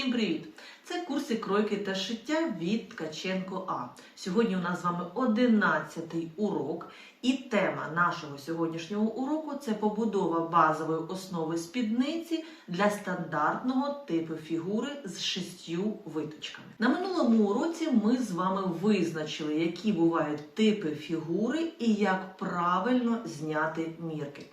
Всім привіт! Це курси кройки та шиття від Ткаченко А. Сьогодні у нас з вами 11-й урок, і тема нашого сьогоднішнього уроку це побудова базової основи спідниці для стандартного типу фігури з шістю виточками. На минулому уроці ми з вами визначили, які бувають типи фігури і як правильно зняти мірки.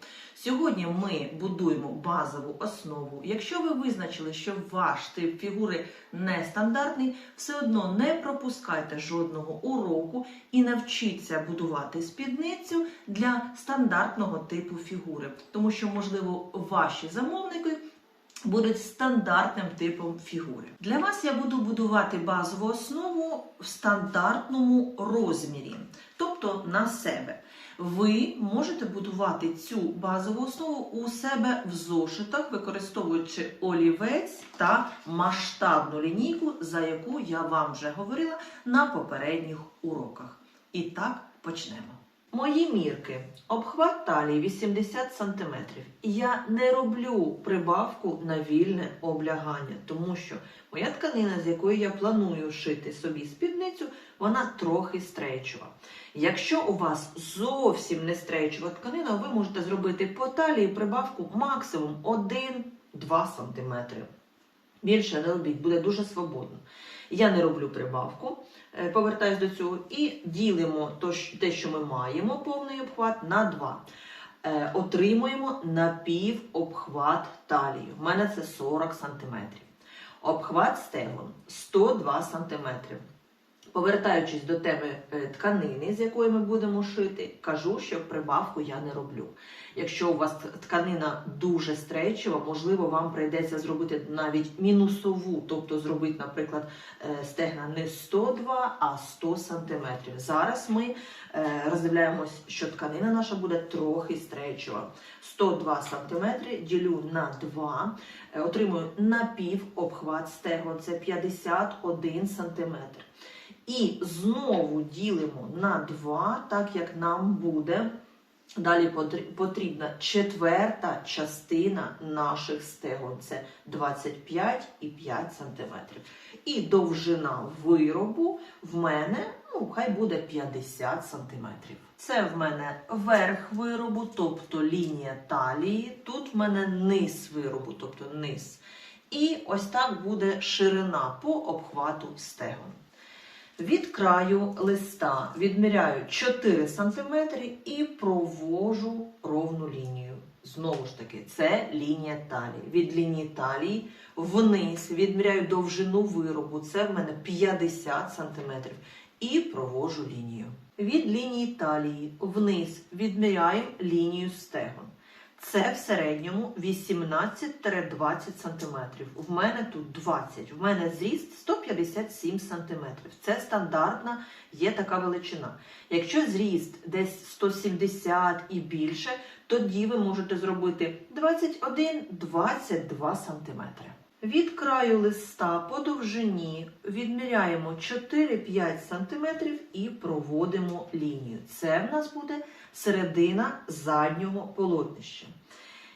Сьогодні ми будуємо базову основу. Якщо ви визначили, що ваш тип фігури нестандартний, все одно не пропускайте жодного уроку і навчіться будувати спідницю для стандартного типу фігури, тому що, можливо, ваші замовники. Будуть стандартним типом фігури. Для вас я буду будувати базову основу в стандартному розмірі, тобто на себе. Ви можете будувати цю базову основу у себе в зошитах, використовуючи олівець та масштабну лінійку, за яку я вам вже говорила на попередніх уроках. І так почнемо. Мої мірки. Обхват талії 80 см. Я не роблю прибавку на вільне облягання, тому що моя тканина, з якої я планую шити собі спідницю, вона трохи стрейчова. Якщо у вас зовсім не стрейчова тканина, ви можете зробити по талії прибавку максимум 1-2 см. Більше не робіть, буде дуже свободно. Я не роблю прибавку, повертаюсь до цього, і ділимо те, що ми маємо, повний обхват, на 2. Е, Отримуємо напів обхват талії. У мене це 40 см. Обхват стегон 102 см. Повертаючись до теми е, тканини, з якої ми будемо шити, кажу, що прибавку я не роблю. Якщо у вас тканина дуже стрейчова, можливо, вам прийдеться зробити навіть мінусову, тобто зробити, наприклад, е, стегна не 102, а 100 см. Зараз ми е, роздивляємось, що тканина наша буде трохи стрейчова. 102 см ділю на 2, е, отримую напів обхват стегон, це 51 см. І знову ділимо на 2, так як нам буде далі потрібна четверта частина наших стегон. Це 25,5 см. І довжина виробу в мене, ну, хай буде 50 см. Це в мене верх виробу, тобто лінія талії. Тут в мене низ виробу, тобто низ. І ось так буде ширина по обхвату стегон. Від краю листа відміряю 4 см і провожу ровну лінію. Знову ж таки, це лінія талії. Від лінії талії вниз відміряю довжину виробу, це в мене 50 см. І провожу лінію. Від лінії талії вниз відміряю лінію стегон. Це в середньому 18-20 см. В мене тут 20. В мене зріст 157 см. Це стандартна, є така величина. Якщо зріст десь 170 і більше, тоді ви можете зробити 21-22 см. Від краю листа по довжині відміряємо 4-5 см і проводимо лінію. Це в нас буде середина заднього полотнища.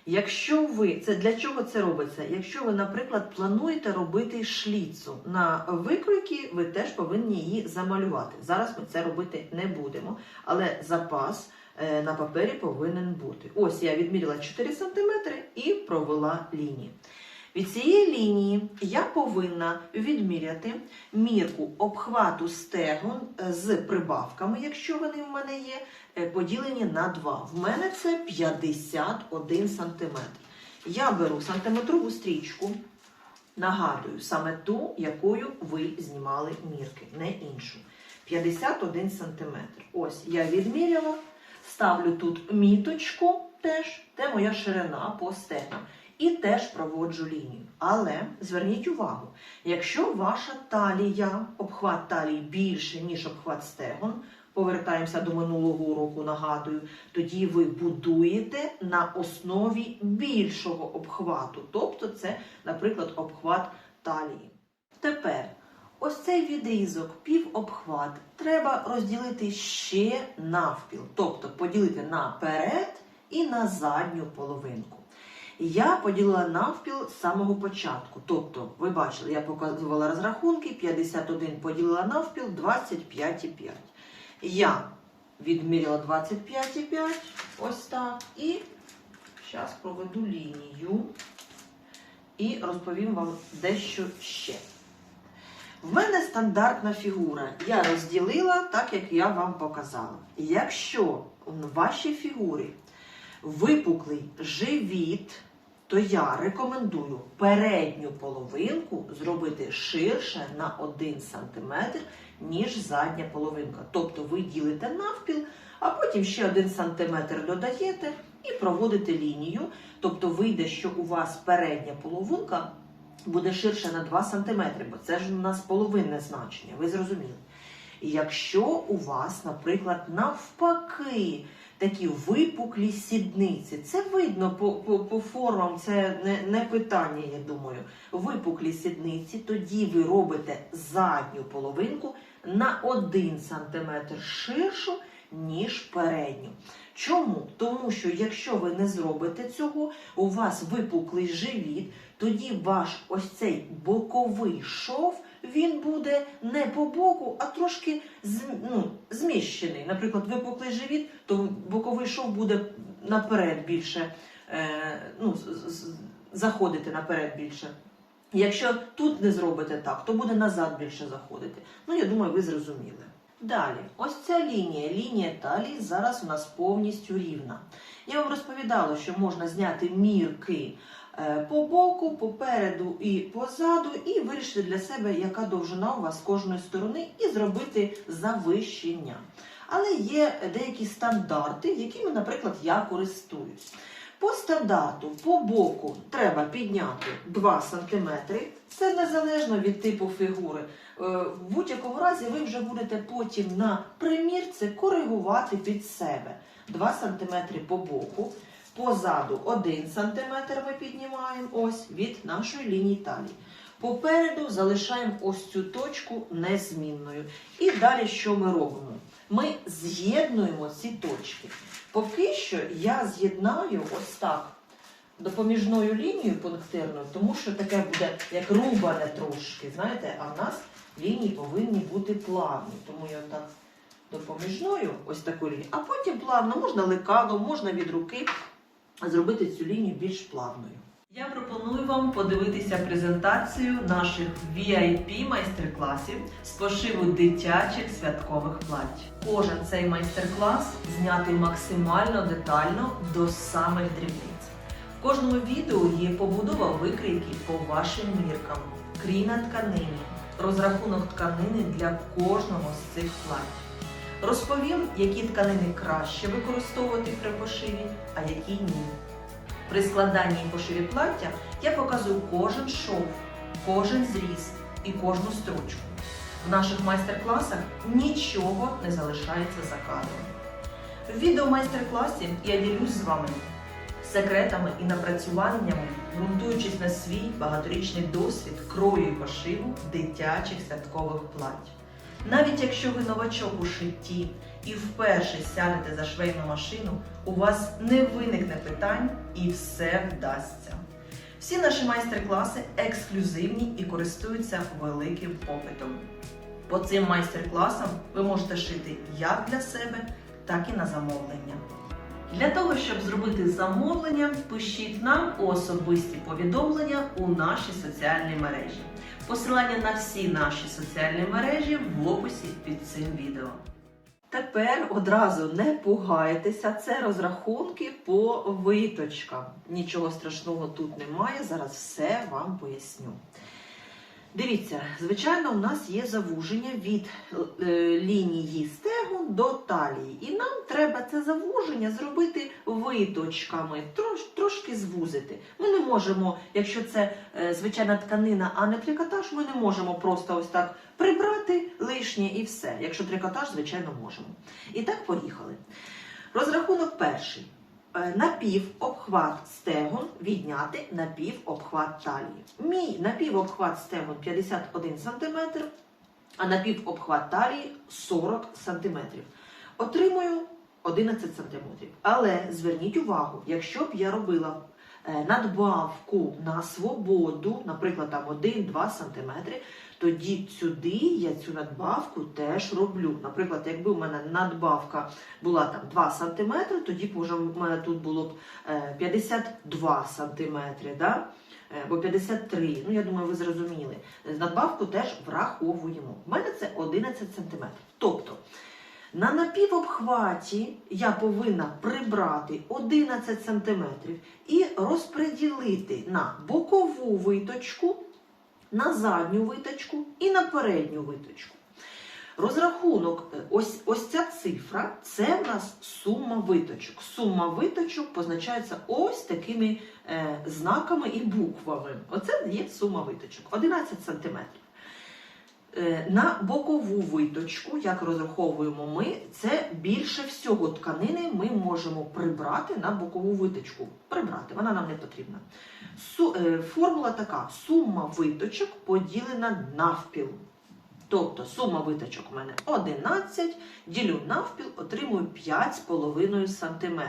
Якщо ви, це для чого це робиться? Якщо ви, наприклад, плануєте робити шліцу на викройки, ви теж повинні її замалювати. Зараз ми це робити не будемо, але запас е, на папері повинен бути. Ось я відміряла 4 см і провела лінію. Від цієї лінії я повинна відміряти мірку обхвату стегон е, з прибавками, якщо вони в мене є, е, поділені на 2. В мене це 51 см. Я беру сантиметрову стрічку, нагадую, саме ту, якою ви знімали мірки, не іншу. 51 см. Ось я відміряла, ставлю тут міточку теж, де моя ширина по стегнам. І теж проводжу лінію. Але зверніть увагу, якщо ваша талія, обхват талії більше, ніж обхват стегон, повертаємося до минулого уроку, нагадую, тоді ви будуєте на основі більшого обхвату. Тобто це, наприклад, обхват талії. Тепер ось цей відрізок, півобхват, треба розділити ще навпіл, тобто поділити на перед і на задню половинку. Я поділила навпіл з самого початку. Тобто, ви бачили, я показувала розрахунки, 51 поділила навпіл, 25,5. Я відміряла 25,5, ось так. І зараз проведу лінію і розповім вам дещо ще. В мене стандартна фігура. Я розділила так, як я вам показала. Якщо в вашій фігурі випуклий живіт, то я рекомендую передню половинку зробити ширше на 1 см, ніж задня половинка. Тобто ви ділите навпіл, а потім ще 1 см додаєте і проводите лінію. Тобто вийде, що у вас передня половинка буде ширше на 2 см, бо це ж у нас половинне значення, ви зрозуміли. Якщо у вас, наприклад, навпаки, такі випуклі сідниці, це видно по, по, по формам, це не, не питання, я думаю. Випуклі сідниці, тоді ви робите задню половинку на 1 см ширшу, ніж передню. Чому? Тому що якщо ви не зробите цього, у вас випуклий живіт, тоді ваш ось цей боковий шов він буде не по боку, а трошки ну, зміщений. Наприклад, випуклий живіт, то боковий шов буде наперед більше, е, ну, заходити наперед більше. Якщо тут не зробите так, то буде назад більше заходити. Ну, я думаю, ви зрозуміли. Далі, ось ця лінія, лінія талії зараз у нас повністю рівна. Я вам розповідала, що можна зняти мірки по боку, попереду і позаду, і вирішити для себе, яка довжина у вас з кожної сторони, і зробити завищення. Але є деякі стандарти, якими, наприклад, я користуюсь. По стандарту, по боку треба підняти 2 см. Це незалежно від типу фігури. Е, В будь-якому разі ви вже будете потім на примірці коригувати під себе 2 см по боку. Позаду 1 см ми піднімаємо ось від нашої лінії талії. Попереду залишаємо ось цю точку незмінною. І далі що ми робимо? Ми з'єднуємо ці точки. Поки що я з'єднаю ось так допоміжною лінією пунктирною, тому що таке буде як рубане трошки, знаєте, а в нас лінії повинні бути плавні. Тому я так допоміжною, ось таку лінію, а потім плавно, можна лекалом, можна від руки зробити цю лінію більш плавною. Я пропоную вам подивитися презентацію наших VIP майстер-класів з пошиву дитячих святкових плать. Кожен цей майстер-клас знятий максимально детально до самих дрібниць. В кожному відео є побудова викрійки по вашим міркам, крій на тканині, розрахунок тканини для кожного з цих плать. Розповім, які тканини краще використовувати при пошиві, а які ні. При складанні і пошиві плаття я показую кожен шов, кожен зріз і кожну строчку. В наших майстер-класах нічого не залишається за кадром. В відео-майстер-класі я ділюсь з вами секретами і напрацюваннями, ґрунтуючись на свій багаторічний досвід крою і пошиву дитячих святкових плать. Навіть якщо ви новачок у шитті і вперше сядете за швейну машину, у вас не виникне питань і все вдасться. Всі наші майстер-класи ексклюзивні і користуються великим попитом. По цим майстер-класам ви можете шити як для себе, так і на замовлення. Для того, щоб зробити замовлення, пишіть нам особисті повідомлення у наші соціальні мережі. Посилання на всі наші соціальні мережі в описі під цим відео. Тепер одразу не пугайтеся, це розрахунки по виточкам. Нічого страшного тут немає, зараз все вам поясню. Дивіться, звичайно, у нас є завуження від е, лінії стегон до талії. І нам треба це завуження зробити виточками, трош, трошки звузити. Ми не можемо, якщо це е, звичайна тканина, а не трикотаж, ми не можемо просто ось так прибрати лишнє і все. Якщо трикотаж, звичайно, можемо. І так поїхали. Розрахунок перший. Е, Напівобхват стегон відняти напівобхват талії. Мій напівобхват стегон 51 см, а напівобхват талії 40 см. Отримую 11 см. Але зверніть увагу, якщо б я робила надбавку на свободу, наприклад, там 1-2 см, тоді сюди я цю надбавку теж роблю. Наприклад, якби у мене надбавка була там 2 см, тоді може в мене тут було б е, 52 см, да? Е, або 53. Ну, я думаю, ви зрозуміли. Надбавку теж враховуємо. У мене це 11 см. Тобто на напівобхваті я повинна прибрати 11 см і розподілити на бокову виточку, на задню виточку і на передню виточку. Розрахунок, е, ось, ось ця цифра це в нас сума виточок. Сума виточок позначається ось такими е, знаками і буквами. Оце є сума виточок 11 см. Е, На бокову виточку, як розраховуємо ми, це більше всього тканини ми можемо прибрати на бокову виточку. Прибрати, вона нам не потрібна. Е, формула така: сума виточок поділена навпіл. Тобто сума виточок у мене 11, ділю навпіл, отримую 5,5 см.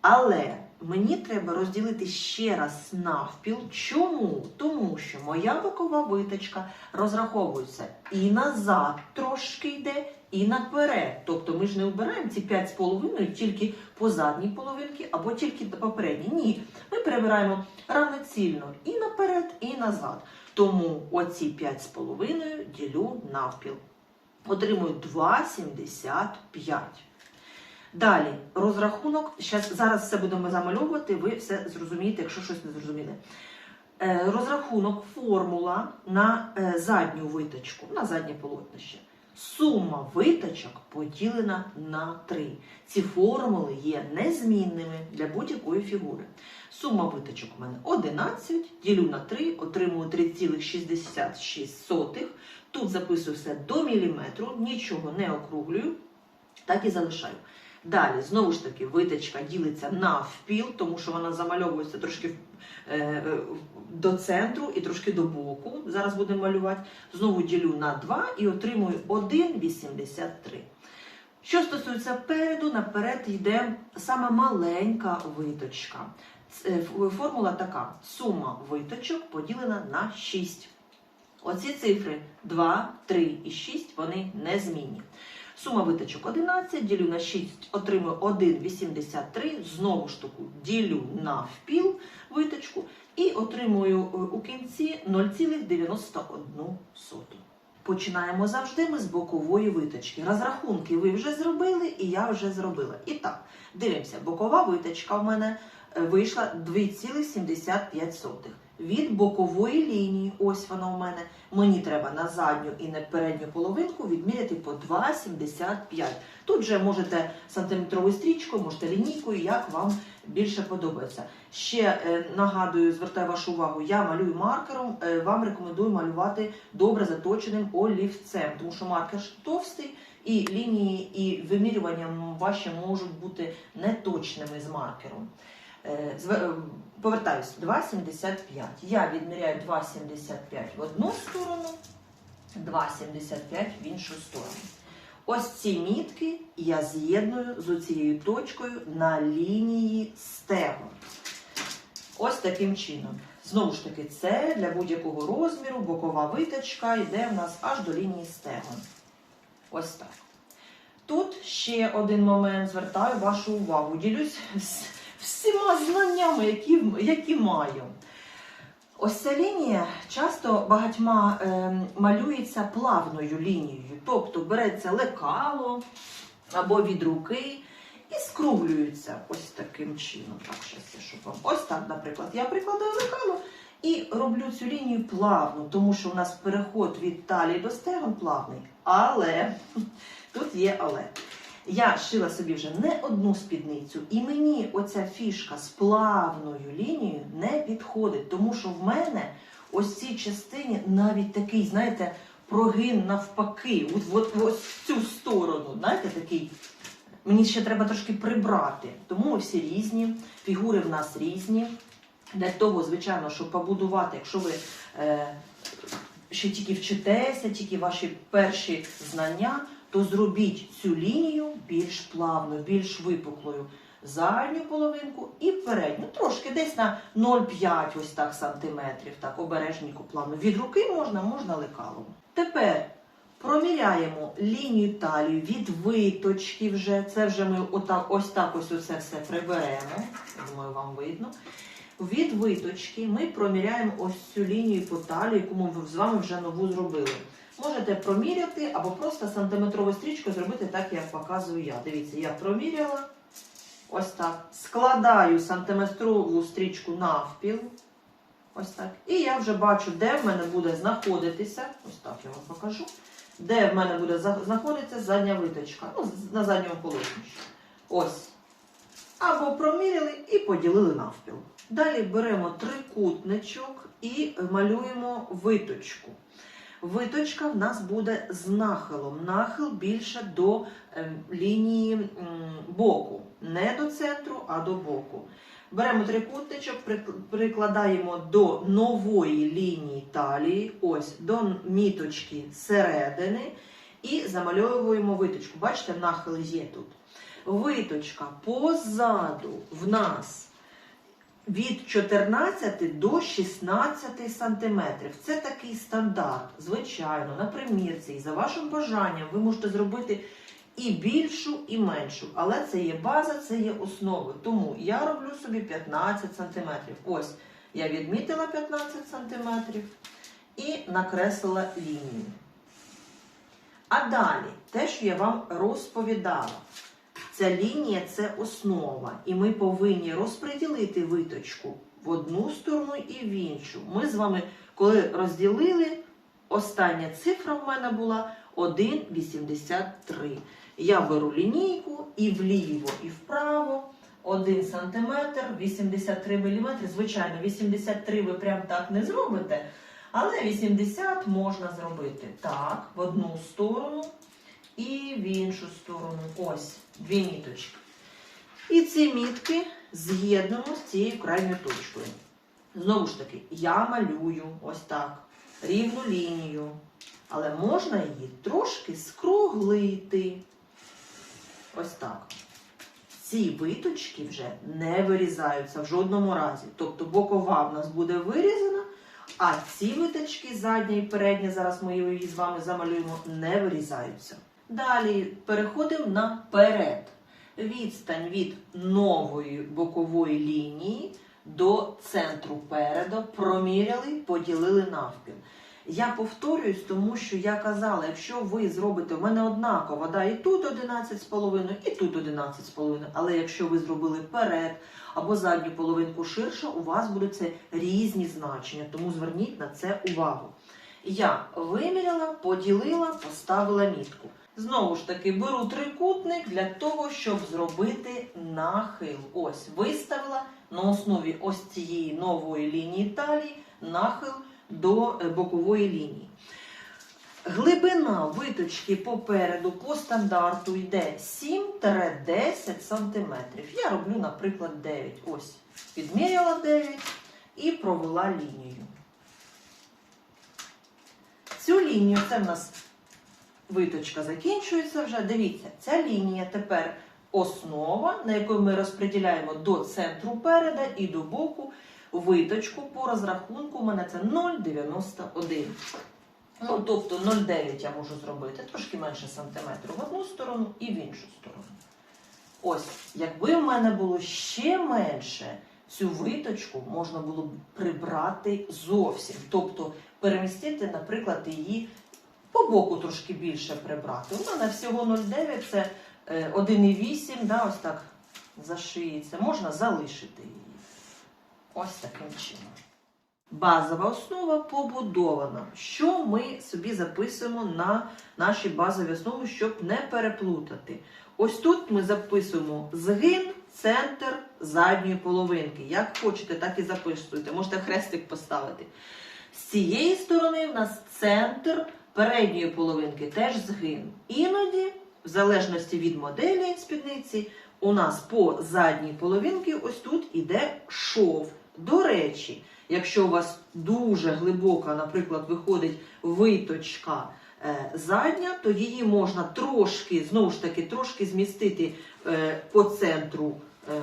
Але мені треба розділити ще раз навпіл. Чому? Тому що моя бокова виточка розраховується і назад трошки йде, і наперед. Тобто ми ж не обираємо ці 5,5 тільки по задній половинці або тільки по передній. Ні, ми перебираємо равноцільно і наперед, і назад. Тому оці 5,5 ділю навпіл. Отримую 2,75. Далі, розрахунок. Щас, зараз все будемо замальовувати, ви все зрозумієте, якщо щось не зрозуміли. Е, розрахунок, формула на е, задню виточку, на заднє полотнище. Сума виточок поділена на 3. Ці формули є незмінними для будь-якої фігури. Сума виточок у мене 11, ділю на 3, отримую 3,66. Тут записую все до міліметру, нічого не округлюю, так і залишаю. Далі, знову ж таки, виточка ділиться навпіл, тому що вона замальовується трошки е, е, до центру і трошки до боку. Зараз будемо малювати. Знову ділю на 2 і отримую 1,83. Що стосується переду, наперед йде саме маленька виточка. Е, Формула така: сума виточок поділена на 6. Оці цифри 2, 3 і 6 вони незмінні. Сума виточок 11, ділю на 6, отримую 1,83. Знову ж таки ділю на впіл виточку і отримую е, у кінці 0,91. Починаємо завжди ми з бокової виточки. Розрахунки ви вже зробили, і я вже зробила. І так, дивимося, бокова виточка в мене е, вийшла 2,75. Від бокової лінії, ось вона у мене, мені треба на задню і на передню половинку відміряти по 2,75. Тут же можете сантиметровою стрічкою, можете лінійкою, як вам більше подобається. Ще е, нагадую, звертаю вашу увагу, я малюю маркером, е, вам рекомендую малювати добре заточеним олівцем, тому що маркер товстий, і лінії і вимірювання ваші можуть бути неточними з маркером. Е, е, Повертаюсь, 2,75. Я відміряю 2,75 в одну сторону, 2,75 в іншу сторону. Ось ці мітки я з'єдную з цією точкою на лінії стегон. Ось таким чином. Знову ж таки, це для будь-якого розміру, бокова виточка йде в нас аж до лінії стегон. Ось так. Тут ще один момент, звертаю вашу увагу. Ділюсь всіма знаннями, які, які маю. Ось ця лінія часто багатьма е, малюється плавною лінією. Тобто береться лекало або від руки і скруглюється ось таким чином. Так, щас щоб вам. Ось так, наприклад, я прикладаю лекало і роблю цю лінію плавну, тому що у нас переход від талії до стегон плавний. Але тут є але. Я шила собі вже не одну спідницю, і мені оця фішка з плавною лінією не підходить, тому що в мене ось цій частині навіть такий, знаєте, прогин навпаки, от, от, ось в цю сторону, знаєте, такий. Мені ще треба трошки прибрати. Тому всі різні, фігури в нас різні. Для того, звичайно, щоб побудувати, якщо ви е, ще тільки вчитеся, тільки ваші перші знання, то зробіть цю лінію більш плавною, більш випуклою. задню половинку і передню. Трошки десь на 0,5 ось так сантиметрів. Так, обережненько плану. Від руки можна, можна лекалом. Тепер проміряємо лінію талії від виточки вже. Це вже ми отак, ось так ось усе все приберемо. Думаю, вам видно. Від виточки ми проміряємо ось цю лінію по талії, яку ми з вами вже нову зробили. Можете проміряти або просто сантиметрову стрічку зробити так, як показую я. Дивіться, я проміряла. Ось так. Складаю сантиметрову стрічку навпіл. Ось так. І я вже бачу, де в мене буде знаходитися. Ось так я вам покажу. Де в мене буде знаходитися задня виточка. Ну, на задньому полотнищі. Ось. Або проміряли і поділили навпіл. Далі беремо трикутничок і малюємо виточку. Виточка в нас буде з нахилом. Нахил більше до ем, лінії боку. Не до центру, а до боку. Беремо трикутничок, прикладаємо до нової лінії талії, ось до міточки середини, і замальовуємо виточку. Бачите, нахил є тут. Виточка позаду в нас від 14 до 16 сантиметрів. Це такий стандарт. Звичайно, на примірці і за вашим бажанням ви можете зробити і більшу, і меншу. Але це є база, це є основи. Тому я роблю собі 15 сантиметрів. Ось я відмітила 15 сантиметрів і накреслила лінію. А далі, те, що я вам розповідала. Ця лінія це основа, і ми повинні розподілити виточку в одну сторону і в іншу. Ми з вами, коли розділили, остання цифра в мене була 1,83. Я беру лінійку і вліво, і вправо. 1 см, 83 мм. Звичайно, 83 ви прям так не зробите, але 80 можна зробити так, в одну сторону і в іншу сторону. Ось дві міточки. І ці мітки з'єднуємо з цією крайньою точкою. Знову ж таки, я малюю ось так, рівну лінію. Але можна її трошки скруглити. Ось так. Ці виточки вже не вирізаються в жодному разі. Тобто бокова в нас буде вирізана, а ці виточки, задня і передня, зараз ми її з вами замалюємо, не вирізаються. Далі переходимо наперед. Відстань від нової бокової лінії до центру переду проміряли, поділили навпіл. Я повторююсь, тому що я казала, якщо ви зробите, в мене однаково, да, і тут 11,5, і тут 11,5, але якщо ви зробили перед або задню половинку ширше, у вас будуть це різні значення, тому зверніть на це увагу. Я виміряла, поділила, поставила мітку. Знову ж таки, беру трикутник для того, щоб зробити нахил. Ось виставила на основі ось цієї нової лінії талії нахил до е, бокової лінії. Глибина виточки попереду по стандарту йде 7-10 см. Я роблю, наприклад, 9. Ось, підміряла 9 і провела лінію. Цю лінію, це в нас виточка закінчується вже. Дивіться, ця лінія тепер основа, на яку ми розподіляємо до центру переда і до боку виточку по розрахунку. У мене це 0,91. Ну, тобто 0,9 я можу зробити, трошки менше сантиметру в одну сторону і в іншу сторону. Ось, якби в мене було ще менше, цю виточку можна було б прибрати зовсім. Тобто перемістити, наприклад, її по боку трошки більше прибрати. У мене всього 0,9 це е, 1,8, да, ось так зашиється. Можна залишити її. Ось таким чином. Базова основа побудована. Що ми собі записуємо на наші базові основи, щоб не переплутати? Ось тут ми записуємо згин, центр задньої половинки. Як хочете, так і записуйте. Можете хрестик поставити. З цієї сторони в нас центр передньої половинки теж згин. Іноді, в залежності від моделі спідниці, у нас по задній половинці ось тут іде шов. До речі, якщо у вас дуже глибока, наприклад, виходить виточка е, задня, то її можна трошки, знову ж таки, трошки змістити е, по центру е,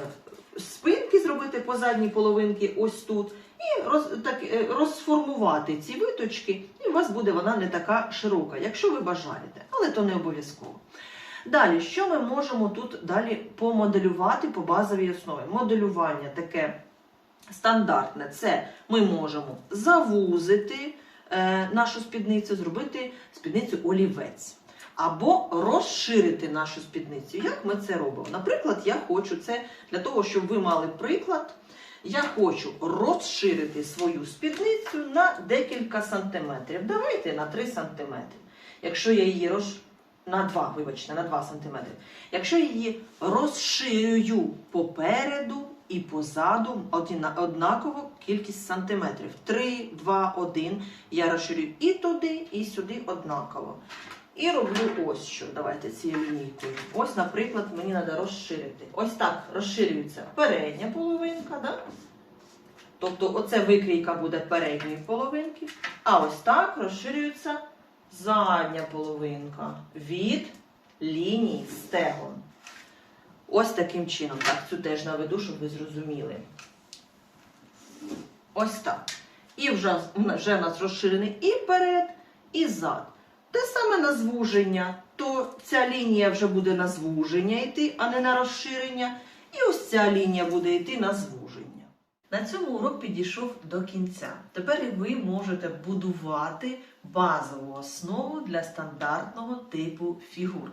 спинки зробити по задній половинці ось тут, і роз, так, е, розформувати ці виточки, і у вас буде вона не така широка, якщо ви бажаєте, але то не обов'язково. Далі, що ми можемо тут далі помоделювати по базовій основі? Моделювання таке стандартне це ми можемо завузити е, нашу спідницю, зробити спідницю олівець. Або розширити нашу спідницю. Як ми це робимо? Наприклад, я хочу це для того, щоб ви мали приклад. Я хочу розширити свою спідницю на декілька сантиметрів. Давайте на 3 сантиметри. Якщо я її роз... на 2, вибачте, на 2 сантиметри. Якщо я її розширюю попереду і позаду одна- однакову кількість сантиметрів. 3, 2, 1. Я розширюю і туди, і сюди однаково. І роблю ось що. Давайте цією лінійкою. Ось, наприклад, мені треба розширити. Ось так розширюється передня половинка, да? тобто оце викрійка буде передньої половинки. А ось так розширюється задня половинка від лінії стегон. Ось таким чином. Так, цю теж наведу, щоб ви зрозуміли. Ось так. І вже, вже в нас розширений і перед, і зад. Те саме на звуження, то ця лінія вже буде на звуження йти, а не на розширення. І ось ця лінія буде йти на звуження. На цьому урок підійшов до кінця. Тепер ви можете будувати базову основу для стандартного типу фігур.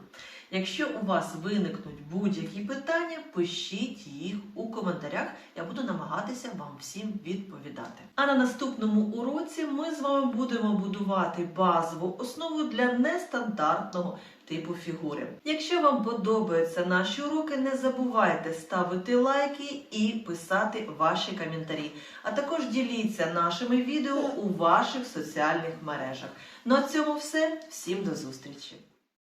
Якщо у вас виникнуть будь-які питання, пишіть їх у коментарях. Я буду намагатися вам всім відповідати. А на наступному уроці ми з вами будемо будувати базову основу для нестандартного типу фігури. Якщо вам подобаються наші уроки, не забувайте ставити лайки і писати ваші коментарі. А також діліться нашими відео у ваших соціальних мережах. Ну а цьому все. Всім до зустрічі!